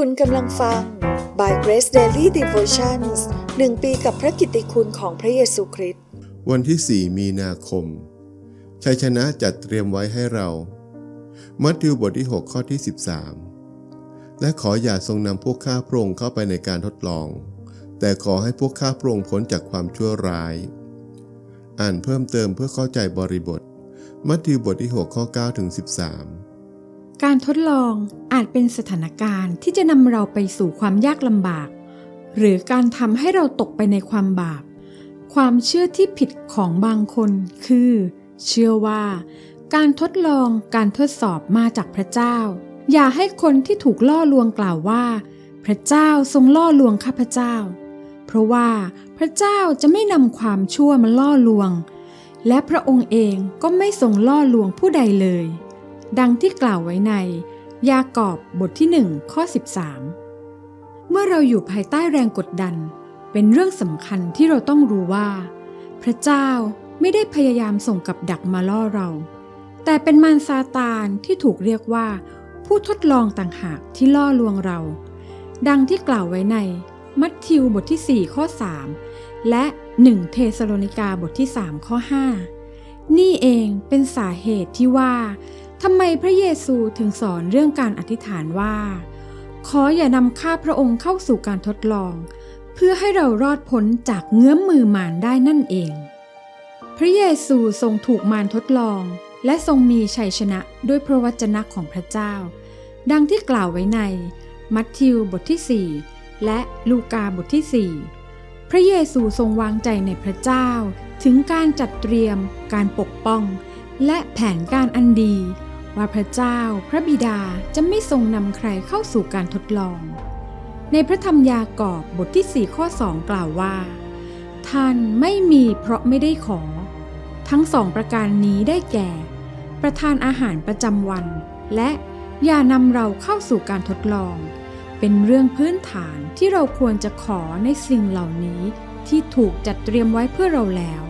คุณกำลังฟัง By Grace Daily Devotions หนึ่งปีกับพระกิตติคุณของพระเยซูคริสต์ วันที่ 4 มีนาคม ชัยชนะจัดเตรียมไว้ให้เรา มัทธิวบทที่ 6 ข้อที่ 13 และขออย่าทรงนำพวกข้าพระองค์เข้าไปในการทดลอง แต่ขอให้พวกข้าพระองค์พ้นจากความชั่วร้าย อ่านเพิ่มเติมเพื่อเข้าใจบริบท มัทธิวบทที่ 6 ข้อ9ถึง13 การทดลองอาจเป็นสถานการณ์ที่จะนำเราไปสู่ความยากลำบาก หรือการทำให้เราตกไปในความบาป ความเชื่อที่ผิดของบางคนคือ เชื่อว่า การทดลองการทดสอบมาจากพระเจ้า อย่าให้คนที่ถูกล่อลวงกล่าวว่า พระเจ้าทรงล่อลวงข้าพเจ้า เพราะว่าพระเจ้าจะไม่นำความชั่วมาล่อลวง และพระองค์เองก็ไม่ทรงล่อลวงผู้ใดเลย ดังที่กล่าวไว้ใน ยากอบบทที่ 1 ข้อ 13 เมื่อเราอยู่ภายใต้แรงกดดัน เป็นเรื่องสำคัญที่เราต้องรู้ว่า พระเจ้าไม่ได้พยายามส่งกับดักมาล่อเรา แต่เป็นมารซาตานที่ถูกเรียกว่า ผู้ทดลองต่างหากที่ล่อลวงเรา ดังที่กล่าวไว้ใน มัทธิวบทที่ 4 ข้อ 3 และ 1 เทสโลนิกาบทที่ 3 ข้อ 5 นี่เองเป็นสาเหตุที่ว่า ทำไมพระเยซูถึงสอนเรื่องการอธิษฐานว่า ขออย่านำข้าพระองค์เข้าสู่การทดลอง เพื่อให้เรารอดพ้นจากเงื้อมมือมารได้นั่นเอง พระเยซูทรงถูกมารทดลอง และทรงมีชัยชนะด้วยพระวจนะของพระเจ้า ดังที่กล่าวไว้ใน มัทธิวบทที่ 4 และลูกาบทที่ 4 พระเยซูทรงวางใจในพระเจ้า ถึงการจัดเตรียม การปกป้องและแผนการอันดี ว่าพระเจ้าพระบิดาจะไม่ทรงนำใครเข้าสู่การทดลอง ในพระธรรมยากอบบทที่4ข้อ2กล่าวว่า ท่านไม่มีเพราะไม่ได้ขอ ทั้งสองประการนี้ได้แก่ ประทานอาหารประจำวัน และอย่านำเราเข้าสู่การทดลอง เป็นเรื่องพื้นฐานที่เราควรจะขอในสิ่งเหล่านี้ที่ถูกจัดเตรียมไว้เพื่อเราแล้ว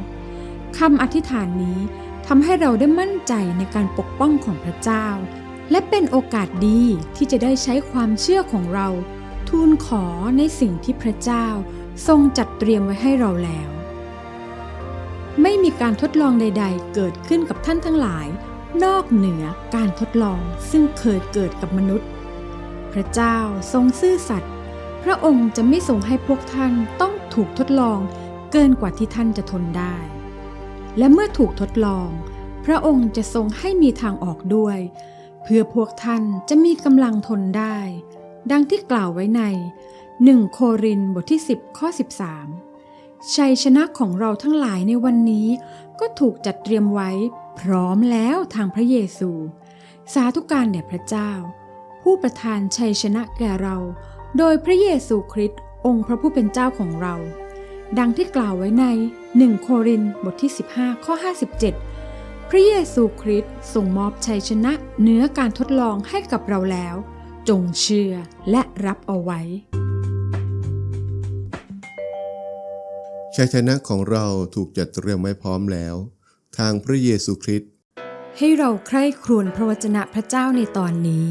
คำอธิษฐานนี้ ทำให้เราได้มั่นใจในการปกป้องของพระเจ้า และเป็นโอกาสดีที่จะได้ใช้ความเชื่อของเรา ทูลขอในสิ่งที่พระเจ้า ทรงจัดเตรียมไว้ให้เราแล้ว ไม่มีการทดลองใด ๆ เกิดขึ้นกับท่านทั้งหลาย นอกเหนือการทดลองซึ่งเคยเกิดกับมนุษย์ พระเจ้าทรงซื่อสัตย์พระองค์จะไม่ทรงให้พวกท่านต้องถูกทดลองเกินกว่าที่ท่านจะทนได้ และเมื่อถูกทดลอง พระองค์จะทรงให้มีทางออกด้วย เพื่อพวกท่านจะมีกำลังทนได้ ดังที่กล่าวไว้ใน 1 โครินบทที่ 10 ข้อ 13 ชัยชนะของเราทั้งหลายในวันนี้ ก็ถูกจัดเตรียมไว้ พร้อมแล้วทางพระเยซู สาธุการแด่พระเจ้า ผู้ประทานชัยชนะแก่เรา โดยพระเยซูคริสต์องค์พระผู้เป็นเจ้าของเรา ดังที่กล่าวไว้ใน 1 โครินธ์บทที่ 15 ข้อ 57 พระเยซูคริสต์ทรงมอบชัยชนะเหนือการทดลองให้กับเราแล้ว จงเชื่อและรับเอาไว้ ชัยชนะของเราถูกจัดเตรียมไว้พร้อมแล้ว ทางพระเยซูคริสต์ให้เราใคร่ครวญพระวจนะพระเจ้าในตอนนี้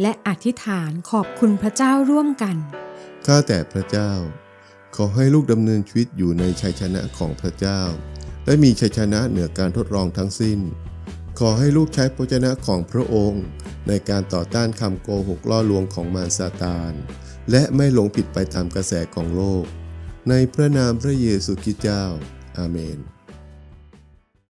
และอธิษฐานขอบคุณพระเจ้าร่วมกัน ข้าแต่พระเจ้า ขอให้ลูกดำเนินชีวิตอยู่ในชัยชนะของพระเจ้า และมีชัยชนะเหนือการทดลองทั้งสิ้น ขอให้ลูกใช้พระวจนะของพระองค์ ในการต่อต้านคำโกหกล่อลวงของมารซาตาน และไม่หลงผิดไปตามกระแสของโลก ในพระนามพระเยซูคริสต์เจ้า อาเมน